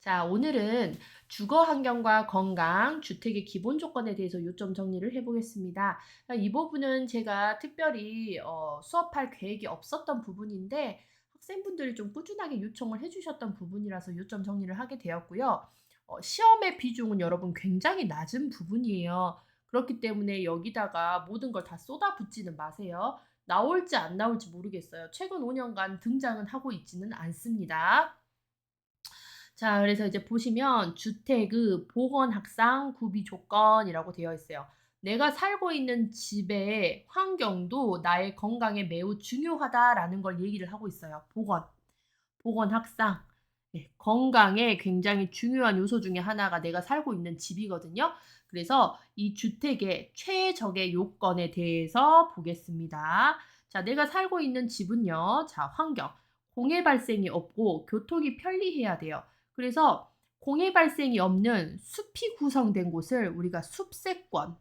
자, 오늘은 주거 환경과 건강, 주택의 기본 조건에 대해서 요점 정리를 해보겠습니다. 아, 이 부분은 제가 특별히 어, 수업할 계획이 없었던 부분인데 학생분들이 좀 꾸준하게 요청을 해주셨던 부분이라서 요점 정리를 하게 되었고요. 어, 시험의 비중은 여러분 굉장히 낮은 부분이에요. 그렇기 때문에 여기다가 모든 걸 다 쏟아붓지는 마세요. 나올지 안 나올지 모르겠어요. 최근 5년간 등장은 하고 있지는 않습니다. 자, 그래서 이제 보시면 주택의 보건 학상 구비 조건이라고 되어 있어요. 내가 살고 있는 집의 환경도 나의 건강에 매우 중요하다라는 걸 얘기를 하고 있어요. 보건, 보건 학상. 네, 건강에 굉장히 중요한 요소 중에 하나가 내가 살고 있는 집이거든요. 그래서 이 주택의 최적의 요건에 대해서 보겠습니다. 자, 내가 살고 있는 집은요. 자, 환경. 공해 발생이 없고 교통이 편리해야 돼요. 그래서 공해 발생이 없는 숲이 구성된 곳을 우리가 숲세권,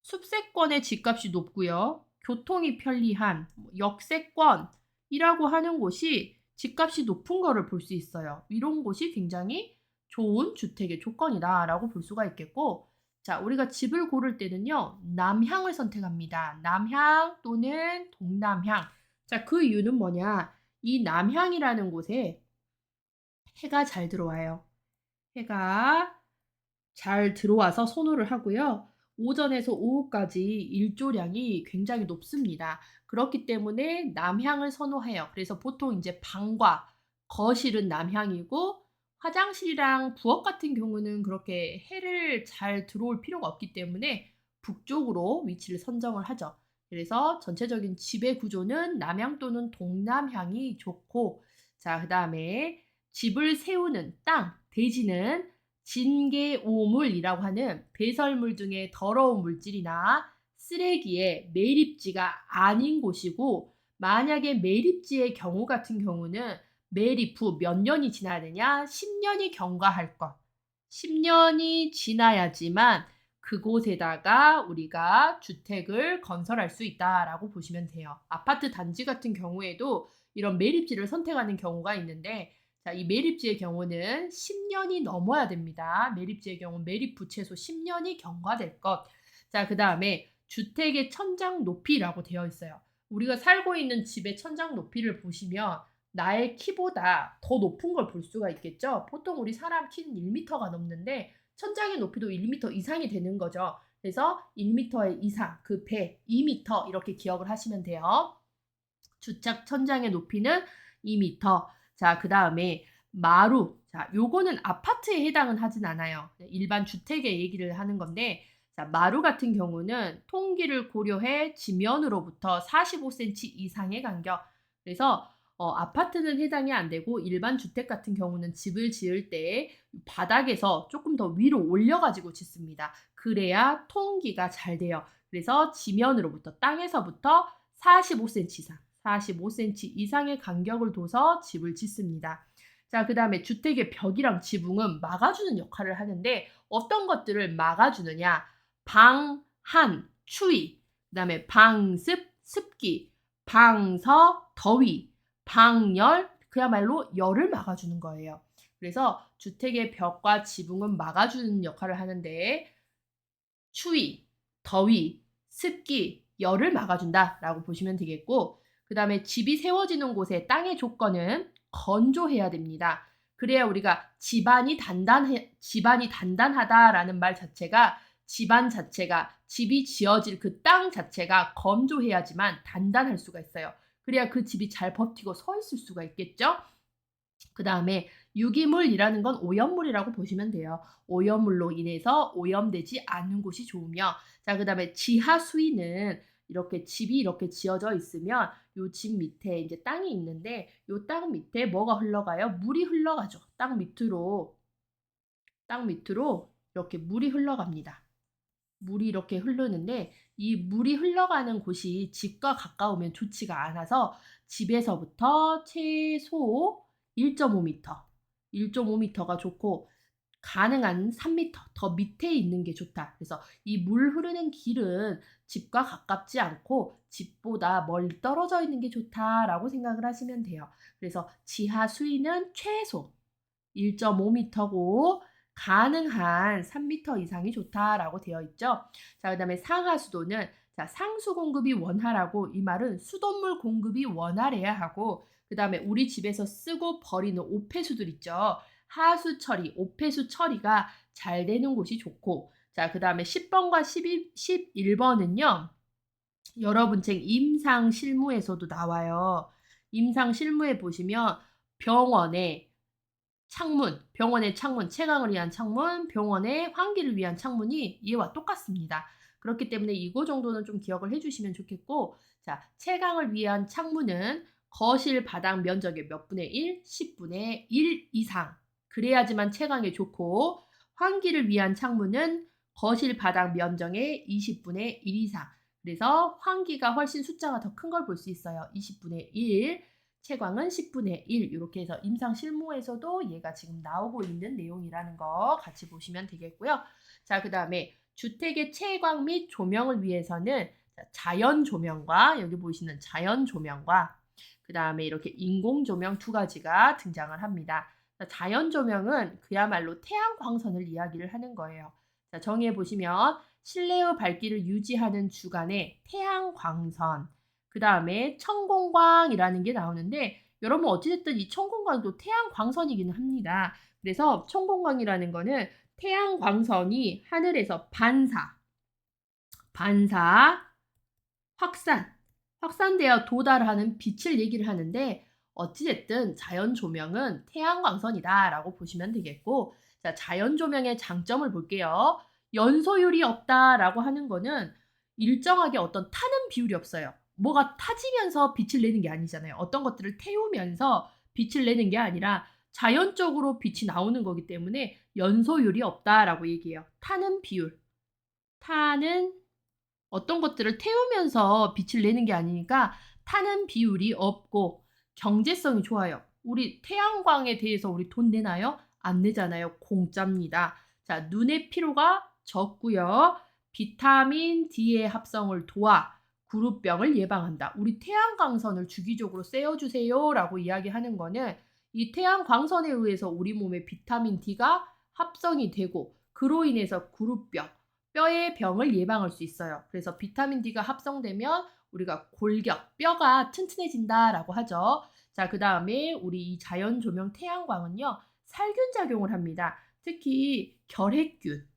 숲세권의 집값이 높고요. 교통이 편리한 뭐 역세권이라고 하는 곳이 집값이 높은 거를 볼 수 있어요. 이런 곳이 굉장히 좋은 주택의 조건이다라고 볼 수가 있겠고, 자, 우리가 집을 고를 때는요, 남향을 선택합니다. 남향 또는 동남향. 자, 그 이유는 뭐냐? 이 남향이라는 곳에 해가 잘 들어와요. 해가 잘 들어와서 선호를 하고요. 오전에서 오후까지 일조량이 굉장히 높습니다. 그렇기 때문에 남향을 선호해요. 그래서 보통 이제 방과 거실은 남향이고 화장실이랑 부엌 같은 경우는 그렇게 해를 잘 들어올 필요가 없기 때문에 북쪽으로 위치를 선정을 하죠. 그래서 전체적인 집의 구조는 남향 또는 동남향이 좋고 자, 그 다음에 집을 세우는 땅, 대지는 진개오물이라고 하는 배설물 중에 더러운 물질이나 쓰레기의 매립지가 아닌 곳이고 만약에 매립지의 경우 같은 경우는 매립 후 몇 년이 지나야 되냐? 10년이 경과할 것. 10년이 지나야지만 그곳에다가 우리가 주택을 건설할 수 있다라고 보시면 돼요. 아파트 단지 같은 경우에도 이런 매립지를 선택하는 경우가 있는데 자, 이 매립지의 경우는 10년이 넘어야 됩니다. 매립지의 경우 매립부 최소 10년이 경과될 것. 자, 그 다음에 주택의 천장 높이라고 되어 있어요. 우리가 살고 있는 집의 천장 높이를 보시면 나의 키보다 더 높은 걸 볼 수가 있겠죠. 보통 우리 사람 키는 1m가 넘는데 천장의 높이도 1m 이상이 되는 거죠. 그래서 1m의 이상, 그 배, 2m 이렇게 기억을 하시면 돼요. 주택 천장의 높이는 2m. 자, 그 다음에 마루. 자, 요거는 아파트에 해당은 하진 않아요. 일반 주택의 얘기를 하는 건데, 자, 마루 같은 경우는 통기를 고려해 지면으로부터 45cm 이상의 간격. 그래서 어, 아파트는 해당이 안 되고 일반 주택 같은 경우는 집을 지을 때 바닥에서 조금 더 위로 올려가지고 짓습니다. 그래야 통기가 잘 돼요. 그래서 지면으로부터 땅에서부터 45cm 이상. 45cm 이상의 간격을 둬서 집을 짓습니다. 자, 그 다음에 주택의 벽이랑 지붕은 막아주는 역할을 하는데 어떤 것들을 막아주느냐? 방 한, 추위, 그 다음에 방습, 습기, 방서, 더위, 방열, 그야말로 열을 막아주는 거예요. 그래서 주택의 벽과 지붕은 막아주는 역할을 하는데 추위, 더위, 습기, 열을 막아준다 라고 보시면 되겠고 그 다음에 집이 세워지는 곳의 땅의 조건은 건조해야 됩니다. 그래야 우리가 집안이 단단해, 집안이 단단하다라는 말 자체가 집안 자체가 집이 지어질 그 땅 자체가 건조해야지만 단단할 수가 있어요. 그래야 그 집이 잘 버티고 서 있을 수가 있겠죠? 그 다음에 유기물이라는 건 오염물이라고 보시면 돼요. 오염물로 인해서 오염되지 않는 곳이 좋으며, 자, 그 다음에 지하 수위는 이렇게 집이 이렇게 지어져 있으면 요 집 밑에 이제 땅이 있는데 요 땅 밑에 뭐가 흘러가요? 물이 흘러가죠. 땅 밑으로 땅 밑으로 이렇게 물이 흘러갑니다. 물이 이렇게 흐르는데 이 물이 흘러가는 곳이 집과 가까우면 좋지가 않아서 집에서부터 최소 1.5m, 1.5m가 좋고 가능한 3m 더 밑에 있는 게 좋다. 그래서 이 물 흐르는 길은 집과 가깝지 않고 집보다 멀리 떨어져 있는 게 좋다라고 생각을 하시면 돼요. 그래서 지하 수위는 최소 1.5m고 가능한 3m 이상이 좋다라고 되어 있죠. 자, 그다음에 상하 수도는 자, 상수 공급이 원활하고 이 말은 수돗물 공급이 원활해야 하고 그 다음에 우리 집에서 쓰고 버리는 오폐수들 있죠. 하수 처리, 오폐수 처리가 잘 되는 곳이 좋고 자, 그 다음에 10번과 12, 11번은요. 여러분 책 임상 실무에서도 나와요. 임상 실무에 보시면 병원에 창문, 병원의 창문, 채광을 위한 창문, 병원의 환기를 위한 창문이 얘와 똑같습니다. 그렇기 때문에 이거 정도는 좀 기억을 해주시면 좋겠고, 자, 채광을 위한 창문은 거실 바닥 면적의 몇 분의 1, 10분의 1 이상. 그래야지만 채광에 좋고, 환기를 위한 창문은 거실 바닥 면적의 20분의 1 이상. 그래서 환기가 훨씬 숫자가 더 큰 걸 볼 수 있어요. 20분의 1. 채광은 10분의 1 이렇게 해서 임상 실무에서도 얘가 지금 나오고 있는 내용이라는 거 같이 보시면 되겠고요. 자, 그 다음에 주택의 채광 및 조명을 위해서는 자연 조명과 여기 보이시는 자연 조명과 그 다음에 이렇게 인공 조명 두 가지가 등장을 합니다. 자연 조명은 그야말로 태양 광선을 이야기를 하는 거예요. 자, 정의해 보시면 실내의 밝기를 유지하는 주간에 태양 광선 그 다음에 청공광이라는 게 나오는데 여러분 어찌됐든 이 청공광도 태양 광선이기는 합니다. 그래서 청공광이라는 거는 태양 광선이 하늘에서 반사, 반사, 확산, 확산되어 도달하는 빛을 얘기를 하는데 어찌됐든 자연 조명은 태양 광선이다 라고 보시면 되겠고 자, 자연 조명의 장점을 볼게요. 연소율이 없다 라고 하는 거는 일정하게 어떤 타는 비율이 없어요. 뭐가 타지면서 빛을 내는 게 아니잖아요. 어떤 것들을 태우면서 빛을 내는 게 아니라 자연적으로 빛이 나오는 거기 때문에 연소율이 없다라고 얘기해요. 타는 비율. 타는 어떤 것들을 태우면서 빛을 내는 게 아니니까 타는 비율이 없고 경제성이 좋아요. 우리 태양광에 대해서 우리 돈 내나요? 안 내잖아요. 공짜입니다. 자, 눈의 피로가 적고요. 비타민 D의 합성을 도와 그룹병을 예방한다. 우리 태양광선을 주기적으로 쐬어주세요. 라고 이야기하는 거는 이 태양광선에 의해서 우리 몸에 비타민 D가 합성이 되고 그로 인해서 그룹병, 뼈의 병을 예방할 수 있어요. 그래서 비타민 D가 합성되면 우리가 골격, 뼈가 튼튼해진다라고 하죠. 자, 그 다음에 우리 이 자연 조명 태양광은요, 살균 작용을 합니다. 특히 결핵균,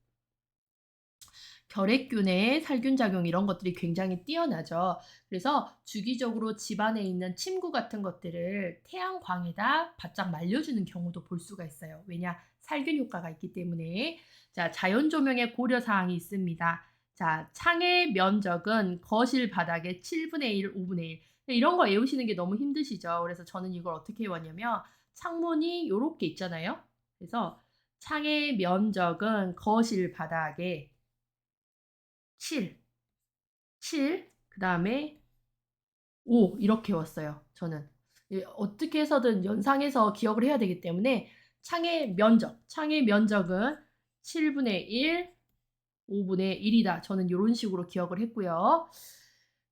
결핵균의 살균 작용 이런 것들이 굉장히 뛰어나죠. 그래서 주기적으로 집안에 있는 침구 같은 것들을 태양광에다 바짝 말려주는 경우도 볼 수가 있어요. 왜냐? 살균 효과가 있기 때문에. 자, 자연 조명의 고려 사항이 있습니다. 자, 창의 면적은 거실 바닥의 7분의 1, 5분의 1. 이런 거 외우시는 게 너무 힘드시죠. 그래서 저는 이걸 어떻게 해왔냐면 창문이 이렇게 있잖아요. 그래서 창의 면적은 거실 바닥에 7, 7, 그 다음에 5 이렇게 왔어요. 저는 예, 어떻게 해서든 연상해서 기억을 해야 되기 때문에 창의 면적, 창의 면적은 7분의 1, 5분의 1이다. 저는 이런 식으로 기억을 했고요.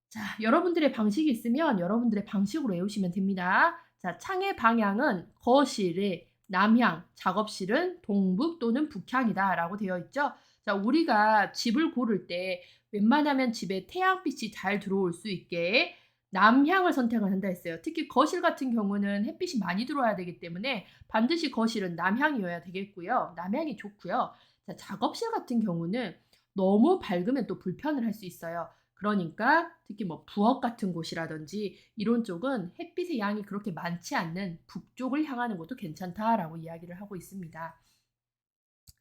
자, 여러분들의 방식이 있으면 여러분들의 방식으로 외우시면 됩니다. 자, 창의 방향은 거실의 남향, 작업실은 동북 또는 북향이다 라고 되어 있죠. 자, 우리가 집을 고를 때 웬만하면 집에 태양빛이 잘 들어올 수 있게 남향을 선택을 한다 했어요. 특히 거실 같은 경우는 햇빛이 많이 들어와야 되기 때문에 반드시 거실은 남향이어야 되겠고요. 남향이 좋고요. 자, 작업실 같은 경우는 너무 밝으면 또 불편을 할 수 있어요. 그러니까 특히 뭐 부엌 같은 곳이라든지 이런 쪽은 햇빛의 양이 그렇게 많지 않는 북쪽을 향하는 것도 괜찮다라고 이야기를 하고 있습니다.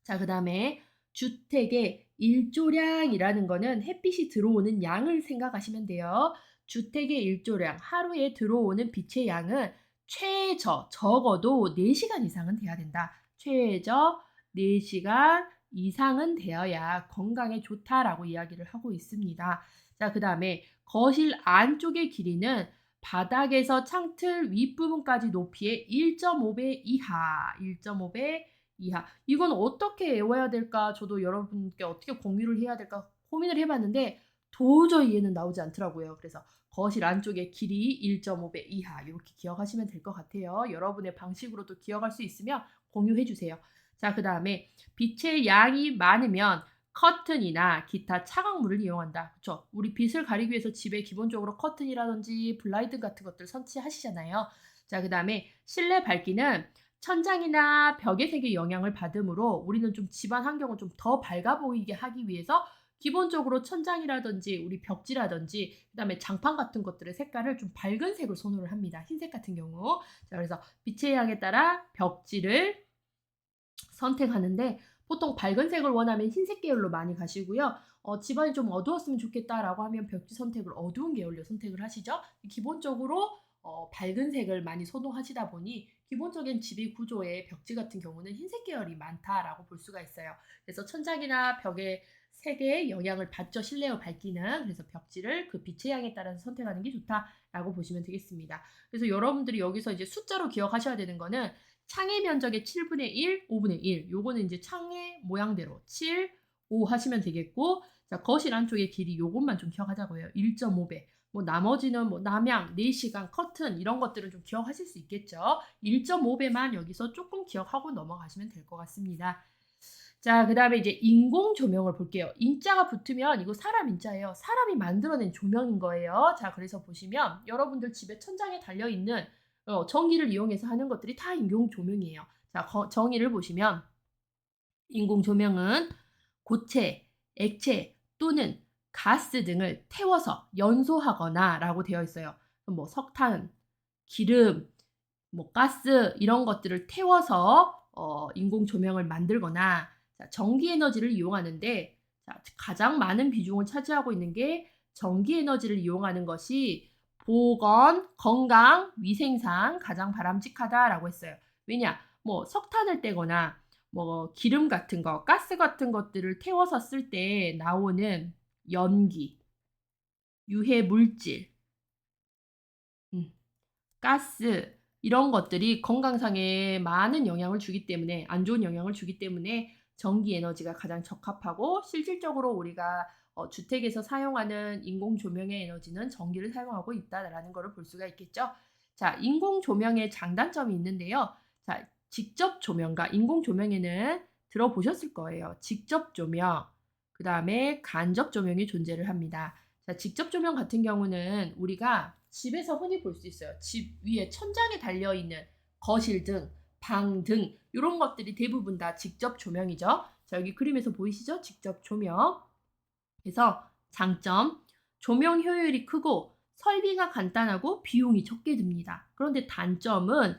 자, 그 다음에 주택의 일조량이라는 거는 햇빛이 들어오는 양을 생각하시면 돼요. 주택의 일조량, 하루에 들어오는 빛의 양은 최저, 적어도 4시간 이상은 돼야 된다. 최저 4시간 이상은 되어야 건강에 좋다라고 이야기를 하고 있습니다. 자, 그 다음에 거실 안쪽의 길이는 바닥에서 창틀 윗부분까지 높이의 1.5배 이하, 1.5배 이하. 이건 어떻게 외워야 될까? 저도 여러분께 어떻게 공유를 해야 될까 고민을 해봤는데 도저히 얘는 나오지 않더라고요. 그래서 거실 안쪽의 길이 1.5배 이하 이렇게 기억하시면 될 것 같아요. 여러분의 방식으로도 기억할 수 있으면 공유해 주세요. 자, 그 다음에 빛의 양이 많으면 커튼이나 기타 차광물을 이용한다. 그렇죠? 우리 빛을 가리기 위해서 집에 기본적으로 커튼이라든지 블라이드 같은 것들 설치하시잖아요. 자, 그 다음에 실내 밝기는 천장이나 벽의 색의 영향을 받으므로 우리는 좀 집안 환경을 좀 더 밝아 보이게 하기 위해서 기본적으로 천장이라든지 우리 벽지라든지 그다음에 장판 같은 것들의 색깔을 좀 밝은 색을 선호를 합니다. 흰색 같은 경우. 자, 그래서 빛의 양에 따라 벽지를 선택하는데 보통 밝은 색을 원하면 흰색 계열로 많이 가시고요. 어, 집안이 좀 어두웠으면 좋겠다라고 하면 벽지 선택을 어두운 계열로 선택을 하시죠. 기본적으로 어, 밝은 색을 많이 선호하시다 보니 기본적인 집의 구조의 벽지 같은 경우는 흰색 계열이 많다라고 볼 수가 있어요. 그래서 천장이나 벽의 색에 영향을 받죠. 실내의 밝기는. 그래서 벽지를 그 빛의 양에 따라서 선택하는 게 좋다라고 보시면 되겠습니다. 그래서 여러분들이 여기서 이제 숫자로 기억하셔야 되는 거는 창의 면적의 7분의 1, 5분의 1. 요거는 이제 창의 모양대로 7, 5 하시면 되겠고 자, 거실 안쪽의 길이 요것만 좀 기억하자고요. 1.5배. 뭐 나머지는 뭐 남양, 4시간, 커튼 이런 것들은 좀 기억하실 수 있겠죠. 1.5배만 여기서 조금 기억하고 넘어가시면 될 것 같습니다. 자, 그 다음에 이제 인공 조명을 볼게요. 인자가 붙으면 이거 사람 인자예요. 사람이 만들어낸 조명인 거예요. 자, 그래서 보시면 여러분들 집에 천장에 달려있는 어, 전기를 이용해서 하는 것들이 다 인공 조명이에요. 자, 거, 정의를 보시면 인공 조명은 고체, 액체 또는 가스 등을 태워서 연소하거나 라고 되어 있어요. 뭐 석탄, 기름, 뭐 가스 이런 것들을 태워서 어, 인공 조명을 만들거나 자, 전기 에너지를 이용하는데 자, 가장 많은 비중을 차지하고 있는 게 전기 에너지를 이용하는 것이 보건, 건강, 위생상 가장 바람직하다라고 했어요. 왜냐? 뭐 석탄을 떼거나 뭐 기름 같은 거, 가스 같은 것들을 태워서 쓸 때 나오는 연기, 유해 물질, 음, 가스 이런 것들이 건강상에 많은 영향을 주기 때문에 안 좋은 영향을 주기 때문에 전기 에너지가 가장 적합하고 실질적으로 우리가 어, 주택에서 사용하는 인공 조명의 에너지는 전기를 사용하고 있다라는 것을 볼 수가 있겠죠. 자, 인공 조명의 장단점이 있는데요. 자, 직접 조명과 인공 조명에는 들어보셨을 거예요. 직접 조명, 그 다음에 간접 조명이 존재를 합니다. 자, 직접 조명 같은 경우는 우리가 집에서 흔히 볼 수 있어요. 집 위에 천장에 달려 있는 거실 등, 방 등, 이런 것들이 대부분 다 직접 조명이죠. 자, 여기 그림에서 보이시죠? 직접 조명. 그래서 장점, 조명 효율이 크고 설비가 간단하고 비용이 적게 듭니다. 그런데 단점은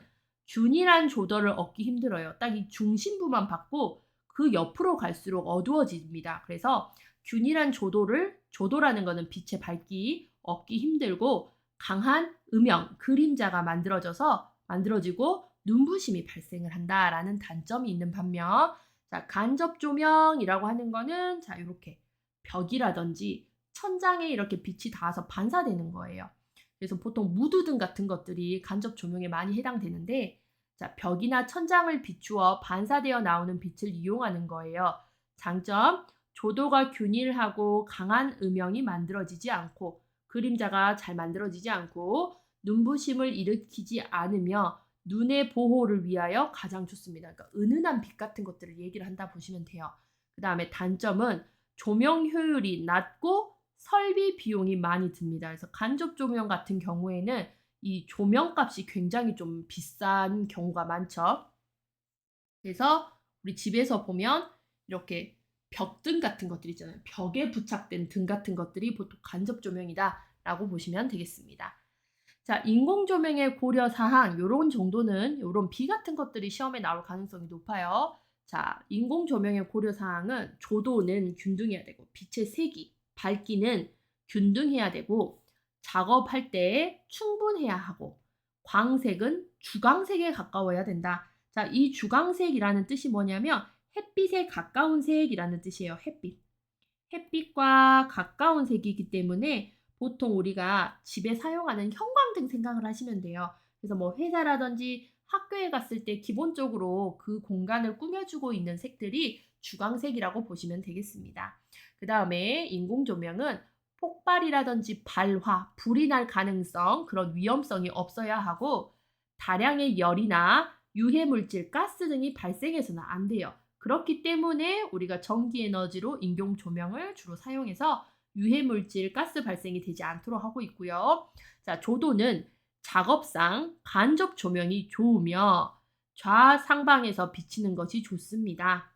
균일한 조절을 얻기 힘들어요. 딱 이 중심부만 받고 그 옆으로 갈수록 어두워집니다. 그래서 균일한 조도를 조도라는 것은 빛의 밝기 얻기 힘들고 강한 음영, 그림자가 만들어져서 만들어지고 눈부심이 발생을 한다라는 단점이 있는 반면 자, 간접 조명이라고 하는 거는 자, 이렇게 벽이라든지 천장에 이렇게 빛이 닿아서 반사되는 거예요. 그래서 보통 무드등 같은 것들이 간접 조명에 많이 해당되는데 자, 벽이나 천장을 비추어 반사되어 나오는 빛을 이용하는 거예요. 장점, 조도가 균일하고 강한 음영이 만들어지지 않고 그림자가 잘 만들어지지 않고 눈부심을 일으키지 않으며 눈의 보호를 위하여 가장 좋습니다. 그러니까 은은한 빛 같은 것들을 얘기를 한다 보시면 돼요. 그 다음에 단점은 조명 효율이 낮고 설비 비용이 많이 듭니다. 그래서 간접 조명 같은 경우에는 이 조명 값이 굉장히 좀 비싼 경우가 많죠. 그래서 우리 집에서 보면 이렇게 벽등 같은 것들 있잖아요. 벽에 부착된 등 같은 것들이 보통 간접 조명이다 라고 보시면 되겠습니다. 자, 인공 조명의 고려 사항 요런 정도는 요런 비 같은 것들이 시험에 나올 가능성이 높아요. 자, 인공 조명의 고려 사항은 조도는 균등해야 되고 빛의 색이 밝기는 균등해야 되고 작업할 때 충분해야 하고 광색은 주광색에 가까워야 된다. 자, 이 주광색이라는 뜻이 뭐냐면 햇빛에 가까운 색이라는 뜻이에요. 햇빛. 햇빛과 가까운 색이기 때문에 보통 우리가 집에 사용하는 형광등 생각을 하시면 돼요. 그래서 뭐 회사라든지 학교에 갔을 때 기본적으로 그 공간을 꾸며주고 있는 색들이 주광색이라고 보시면 되겠습니다. 그 다음에 인공조명은 폭발이라든지 발화, 불이 날 가능성, 그런 위험성이 없어야 하고 다량의 열이나 유해 물질, 가스 등이 발생해서는 안 돼요. 그렇기 때문에 우리가 전기 에너지로 인공 조명을 주로 사용해서 유해 물질, 가스 발생이 되지 않도록 하고 있고요. 자, 조도는 작업상 간접 조명이 좋으며 좌상방에서 비치는 것이 좋습니다.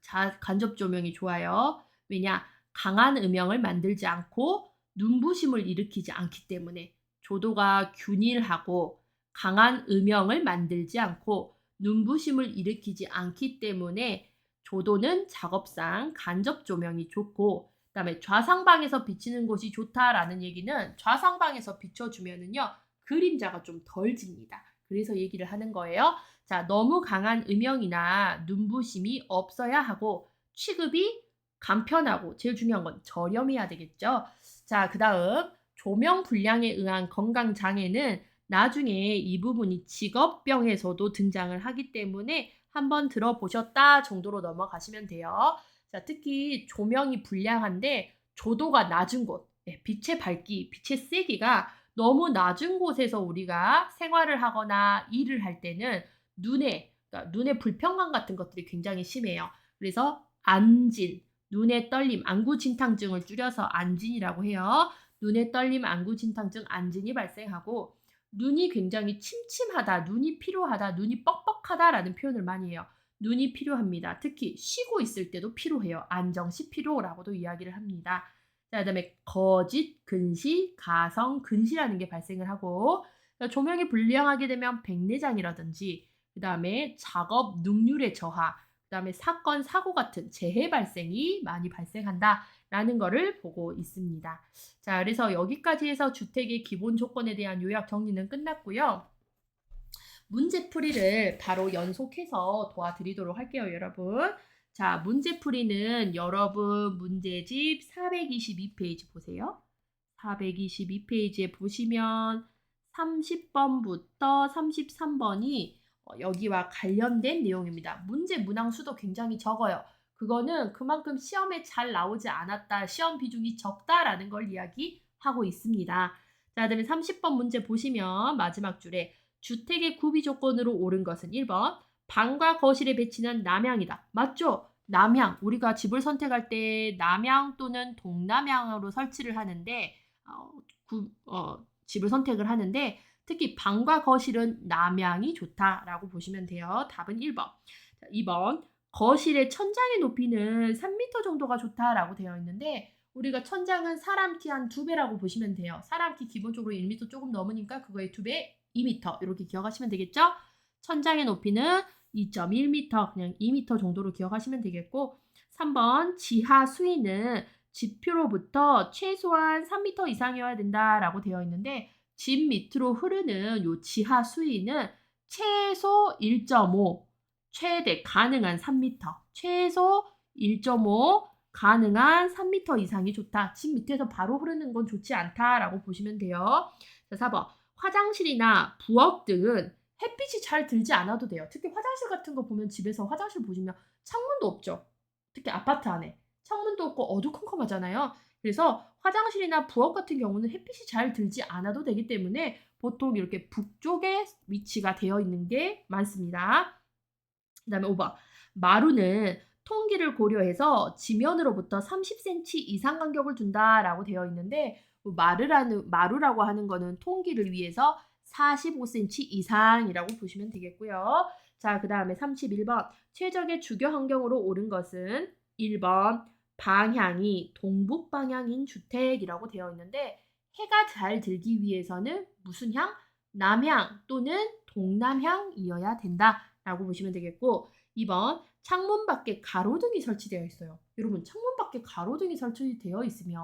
자, 간접 조명이 좋아요. 왜냐? 강한 음영을 만들지 않고 눈부심을 일으키지 않기 때문에 조도가 균일하고 강한 음영을 만들지 않고 눈부심을 일으키지 않기 때문에 조도는 작업상 간접 조명이 좋고 그다음에 좌상방에서 비치는 곳이 좋다라는 얘기는 좌상방에서 비춰주면은요 그림자가 좀 덜 집니다. 그래서 얘기를 하는 거예요. 자, 너무 강한 음영이나 눈부심이 없어야 하고 취급이 간편하고 제일 중요한 건 저렴해야 되겠죠. 자, 그 다음 조명 불량에 의한 건강 장애는 나중에 이 부분이 직업병에서도 등장을 하기 때문에 한번 들어보셨다 정도로 넘어가시면 돼요. 자, 특히 조명이 불량한데 조도가 낮은 곳, 네, 빛의 밝기, 빛의 세기가 너무 낮은 곳에서 우리가 생활을 하거나 일을 할 때는 눈에 그러니까 눈의 불편감 같은 것들이 굉장히 심해요. 그래서 안진, 눈의 떨림, 안구진탕증을 줄여서 안진이라고 해요. 눈의 떨림, 안구진탕증, 안진이 발생하고 눈이 굉장히 침침하다, 눈이 피로하다, 눈이 뻑뻑하다라는 표현을 많이 해요. 눈이 필요합니다. 특히 쉬고 있을 때도 필요해요. 안정시 피로라고도 이야기를 합니다. 자, 그다음에 거짓, 근시, 가성, 근시라는 게 발생을 하고 조명이 불량하게 되면 백내장이라든지 그다음에 작업 능률의 저하, 그다음에 사건 사고 같은 재해 발생이 많이 발생한다라는 거를 보고 있습니다. 자, 그래서 여기까지 해서 주택의 기본 조건에 대한 요약 정리는 끝났고요. 문제풀이를 바로 연속해서 도와드리도록 할게요, 여러분. 자, 문제풀이는 여러분 문제집 422페이지 보세요. 422페이지에 보시면 30번부터 33번이 어, 여기와 관련된 내용입니다. 문제 문항 수도 굉장히 적어요. 그거는 그만큼 시험에 잘 나오지 않았다, 시험 비중이 적다라는 걸 이야기하고 있습니다. 자, 그다음에 30번 문제 보시면 마지막 줄에 주택의 구비 조건으로 옳은 것은 1번 방과 거실에 배치는 남향이다. 맞죠? 남향. 우리가 집을 선택할 때 남향 또는 동남향으로 설치를 하는데 어, 구, 어, 집을 선택을 하는데 특히 방과 거실은 남향이 좋다라고 보시면 돼요. 답은 1번. 자, 2번. 거실의 천장의 높이는 3m 정도가 좋다라고 되어 있는데 우리가 천장은 사람 키 한 두 배라고 보시면 돼요. 사람 키 기본적으로 1m 조금 넘으니까 그거의 두배 2m 이렇게 기억하시면 되겠죠? 천장의 높이는 2.1m 그냥 2m 정도로 기억하시면 되겠고 3번 지하 수위는 지표로부터 최소한 3m 이상이어야 된다라고 되어 있는데 집 밑으로 흐르는 요 지하 수위는 최소 1.5 최대 가능한 3m 최소 1.5 가능한 3m 이상이 좋다. 집 밑에서 바로 흐르는 건 좋지 않다라고 보시면 돼요. 자, 4번. 화장실이나 부엌 등은 햇빛이 잘 들지 않아도 돼요. 특히 화장실 같은 거 보면 집에서 화장실 보시면 창문도 없죠. 특히 아파트 안에 창문도 없고 어두컴컴하잖아요. 그래서 화장실이나 부엌 같은 경우는 햇빛이 잘 들지 않아도 되기 때문에 보통 이렇게 북쪽에 위치가 되어 있는 게 많습니다. 그 다음에 5번. 마루는 통기를 고려해서 지면으로부터 30cm 이상 간격을 둔다라고 되어 있는데 마루라는 마루라고 하는 거는 통기를 위해서 45cm 이상이라고 보시면 되겠고요. 자, 그 다음에 31번. 최적의 주거 환경으로 옳은 것은 1번 방향이 동북 방향인 주택이라고 되어 있는데 해가 잘 들기 위해서는 무슨 향? 남향 또는 동남향이어야 된다라고 보시면 되겠고 2번 창문 밖에 가로등이 설치되어 있어요. 여러분 창문 밖에 가로등이 설치되어 있으면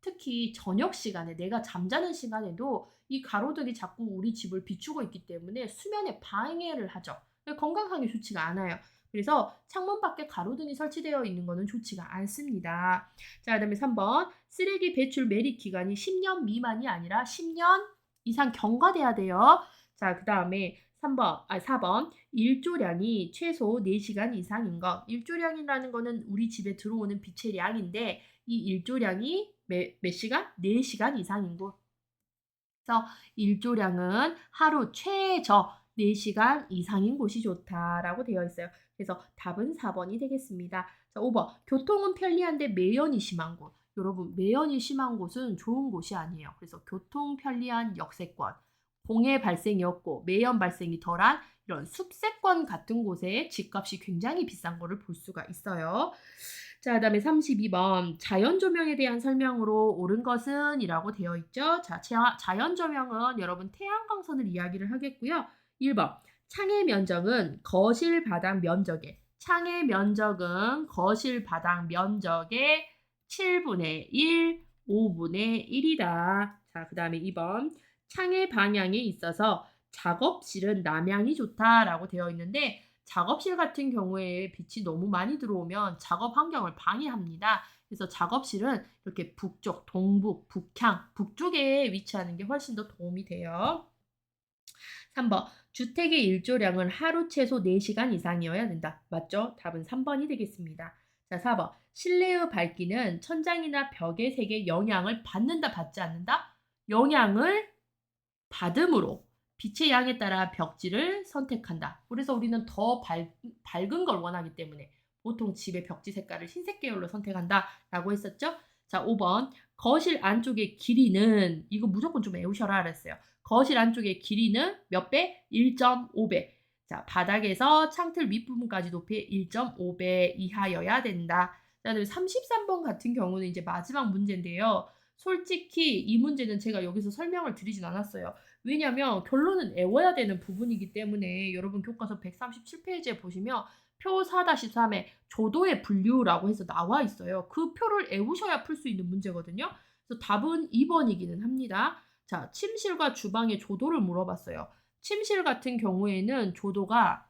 특히 저녁 시간에 내가 잠자는 시간에도 이 가로등이 자꾸 우리 집을 비추고 있기 때문에 수면에 방해를 하죠. 건강하게 좋지가 않아요. 그래서 창문 밖에 가로등이 설치되어 있는 것은 좋지가 않습니다. 자, 그 다음에 3번 쓰레기 배출 매립 기간이 10년 미만이 아니라 10년 이상 경과돼야 돼요. 자, 그 다음에 3번, 아, 4번. 일조량이 최소 4시간 이상인 것. 일조량이라는 거는 우리 집에 들어오는 빛의 양인데 이 일조량이 몇, 몇 시간? 4시간 이상인 곳. 그래서 일조량은 하루 최저 4시간 이상인 곳이 좋다라고 되어 있어요. 그래서 답은 4번이 되겠습니다. 자, 5번. 교통은 편리한데 매연이 심한 곳. 여러분, 매연이 심한 곳은 좋은 곳이 아니에요. 그래서 교통 편리한 역세권, 공해 발생이 없고 매연 발생이 덜한 이런 숲세권 같은 곳에 집값이 굉장히 비싼 거를 볼 수가 있어요. 자, 그다음에 32번 자연 조명에 대한 설명으로 옳은 것은 이라고 되어 있죠. 자, 자- 자연 조명은 여러분 태양광선을 이야기를 하겠고요. 1번 창의 면적은 거실 바닥 면적의 창의 면적은 거실 바닥 면적의 7분의 1, 5분의 1이다. 자, 그 다음에 2번 창의 방향에 있어서 작업실은 남향이 좋다라고 되어 있는데 작업실 같은 경우에 빛이 너무 많이 들어오면 작업 환경을 방해합니다. 그래서 작업실은 이렇게 북쪽, 동북, 북향, 북쪽에 위치하는 게 훨씬 더 도움이 돼요. 3번. 주택의 일조량은 하루 최소 4시간 이상이어야 된다. 맞죠? 답은 3번이 되겠습니다. 자, 4번. 실내의 밝기는 천장이나 벽의 색에 영향을 받는다, 받지 않는다? 영향을 받음으로 빛의 양에 따라 벽지를 선택한다. 그래서 우리는 더 밝, 밝은 걸 원하기 때문에 보통 집의 벽지 색깔을 흰색 계열로 선택한다 라고 했었죠. 자, 5번. 거실 안쪽의 길이는 이거 무조건 좀 외우셔라 그랬어요. 거실 안쪽의 길이는 몇 배? 1.5배. 자, 바닥에서 창틀 윗부분까지 높이 1.5배 이하여야 된다. 자, 그다음에 33번 같은 경우는 이제 마지막 문제인데요. 솔직히 이 문제는 제가 여기서 설명을 드리진 않았어요. 왜냐면 결론은 외워야 되는 부분이기 때문에 여러분 교과서 137페이지에 보시면 표 4-3에 조도의 분류라고 해서 나와 있어요. 그 표를 외우셔야 풀 수 있는 문제거든요. 그래서 답은 2번이기는 합니다. 자, 침실과 주방의 조도를 물어봤어요. 침실 같은 경우에는 조도가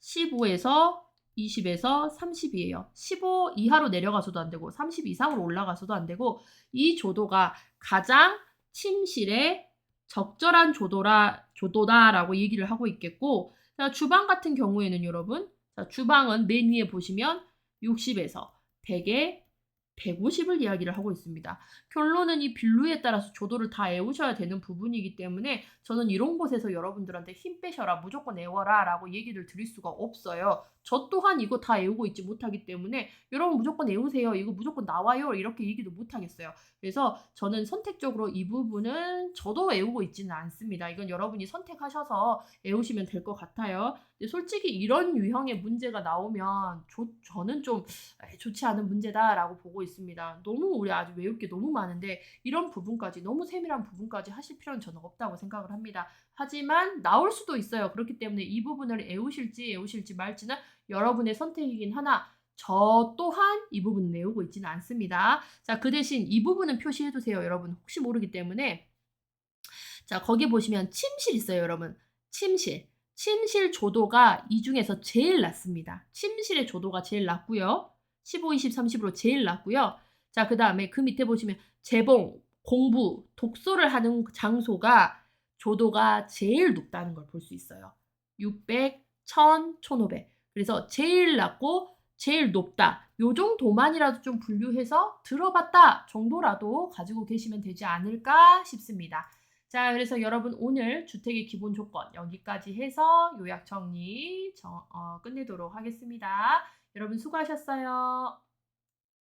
15에서 20에서 30이에요. 15 이하로 내려가서도 안 되고 30 이상으로 올라가서도 안 되고 이 조도가 가장 침실에 적절한 조도라 조도다라고 얘기를 하고 있겠고 자, 주방 같은 경우에는 여러분 자, 주방은 맨 위에 보시면 60에서 100에 150을 이야기를 하고 있습니다. 결론은 이 빌루에 따라서 조도를 다 외우셔야 되는 부분이기 때문에 저는 이런 곳에서 여러분들한테 힘 빼셔라 무조건 외워라 라고 얘기를 드릴 수가 없어요. 저 또한 이거 다 외우고 있지 못하기 때문에 여러분 무조건 외우세요. 이거 무조건 나와요. 이렇게 얘기도 못하겠어요. 그래서 저는 선택적으로 이 부분은 저도 외우고 있지는 않습니다. 이건 여러분이 선택하셔서 외우시면 될 것 같아요. 근데 솔직히 이런 유형의 문제가 나오면 조, 저는 좀 좋지 않은 문제다라고 보고 있습니다. 너무 우리 아직 외울 게 너무 많은데 이런 부분까지 너무 세밀한 부분까지 하실 필요는 저는 없다고 생각을 합니다. 하지만 나올 수도 있어요. 그렇기 때문에 이 부분을 외우실지 외우실지 말지는 여러분의 선택이긴 하나 저 또한 이 부분은 외우고 있지는 않습니다. 자, 그 대신 이 부분은 표시해 두세요. 여러분 혹시 모르기 때문에 자, 거기 보시면 침실 있어요, 여러분. 침실. 침실 조도가 이 중에서 제일 낮습니다. 침실의 조도가 제일 낮고요. 15, 20, 30으로 제일 낮고요. 자, 그 다음에 그 밑에 보시면 재봉, 공부, 독서를 하는 장소가 조도가 제일 높다는 걸 볼 수 있어요. 600, 1000, 1500. 그래서 제일 낮고 제일 높다. 요 정도만이라도 좀 분류해서 들어봤다 정도라도 가지고 계시면 되지 않을까 싶습니다. 자, 그래서 여러분 오늘 주택의 기본 조건 여기까지 해서 요약 정리 정, 어, 끝내도록 하겠습니다. 여러분 수고하셨어요.